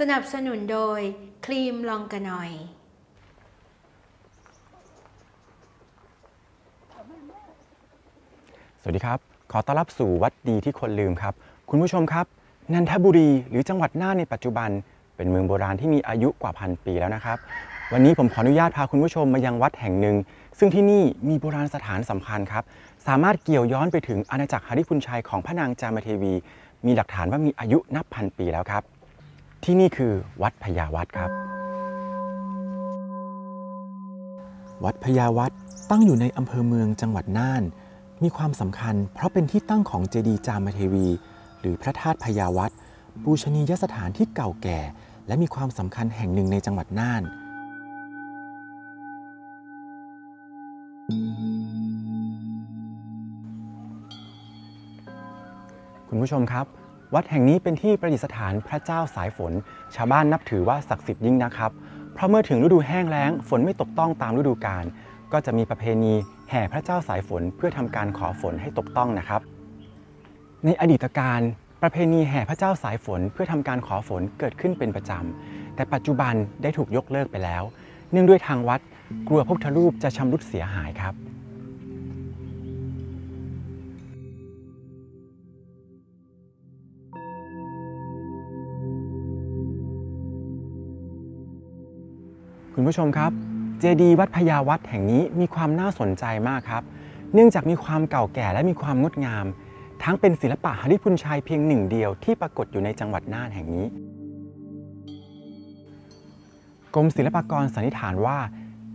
สนับสนุนโดยครีมลองกะหน่อย สวัสดีครับ ขอต้อนรับสู่วัดดีที่คนลืมครับ คุณผู้ชมครับ นันทบุรีหรือจังหวัดน่านในปัจจุบัน เป็นเมืองโบราณที่มีอายุกว่าพันปีแล้วนะครับ วันนี้ผมขออนุญาตพาคุณผู้ชมมายังวัดแห่งหนึ่ง ซึ่งที่นี่มีโบราณสถานสำคัญครับ สามารถเกี่ยวย้อนไปถึงอาณาจักรหฤพุนชัยของพระนางจามเทวี มีหลักฐานว่ามีอายุนับพันปีแล้วครับ ที่นี่คือวัดพญาวัดครับ วัดพญาวัดตั้งอยู่ในอำเภอเมืองจังหวัดน่าน มีความสำคัญเพราะเป็นที่ตั้งของเจดีย์จามเทวี หรือพระธาตุพญาวัดปูชนียสถานที่เก่าแก่ และมีความสำคัญแห่งหนึ่งในจังหวัดน่านคุณผู้ชมครับ วัดแห่งนี้เป็นที่ประดิษฐานพระเจ้าสายฝน ชาวบ้านนับถือว่าศักดิ์สิทธิ์ยิ่งนะครับ เพราะเมื่อถึงฤดูแห้งแล้ง ฝนไม่ตกต้องตามฤดูกาลก็จะมีประเพณีแห่พระเจ้าสายฝนเพื่อทำการขอฝนให้ตกต้องนะครับ ในอดีตการประเพณีแห่พระเจ้าสายฝนเพื่อทำการขอฝนเกิดขึ้นเป็นประจำแต่ปัจจุบันได้ถูกยกเลิกไปแล้ว เนื่องด้วยทางวัดกลัวพระพุทธรูปจะชำรุดเสียหายครับ คุณผู้ชมครับเจดีย์วัดพญาวัดแห่งนี้มีความน่าสนใจมากครับ เนื่องจากมีความเก่าแก่และมีความงดงาม ทั้งเป็นศิลปะหฤพุนชัยเพียงหนึ่งเดียวที่ปรากฏอยู่ในจังหวัดน่านแห่งนี้ กรมศิลปากรสันนิษฐานว่า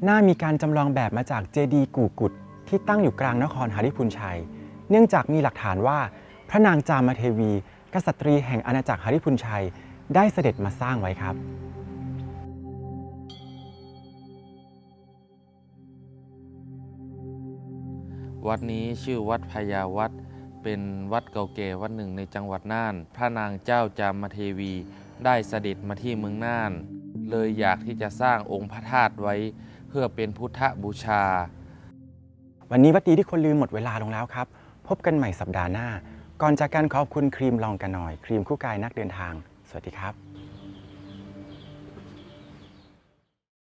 น่ามีการจำลองแบบมาจากเจดีย์กู่กุดที่ตั้งอยู่กลางนครหฤพุนชัย เนื่องจากมีหลักฐานว่า พระนางจามเทวี กษัตรีแห่งอาณาจักรหฤพุนชัย ได้เสด็จมาสร้างไว้ครับ วัดนี้ชื่อวัดพญาวัด เป็นวัดเก่าแก่วัดหนึ่งในจังหวัดน่าน พระนางเจ้าจามเทวีได้เสด็จมาที่เมืองน่าน เลยอยากที่จะสร้างองค์พระธาตุไว้เพื่อเป็นพุทธบูชา วันนี้วัดดีที่คนลืมหมดเวลาลงแล้วครับ พบกันใหม่สัปดาห์หน้า ก่อนจากการขอบคุณครีมลองกันหน่อย ครีมคู่กายนักเดินทาง สวัสดีครับ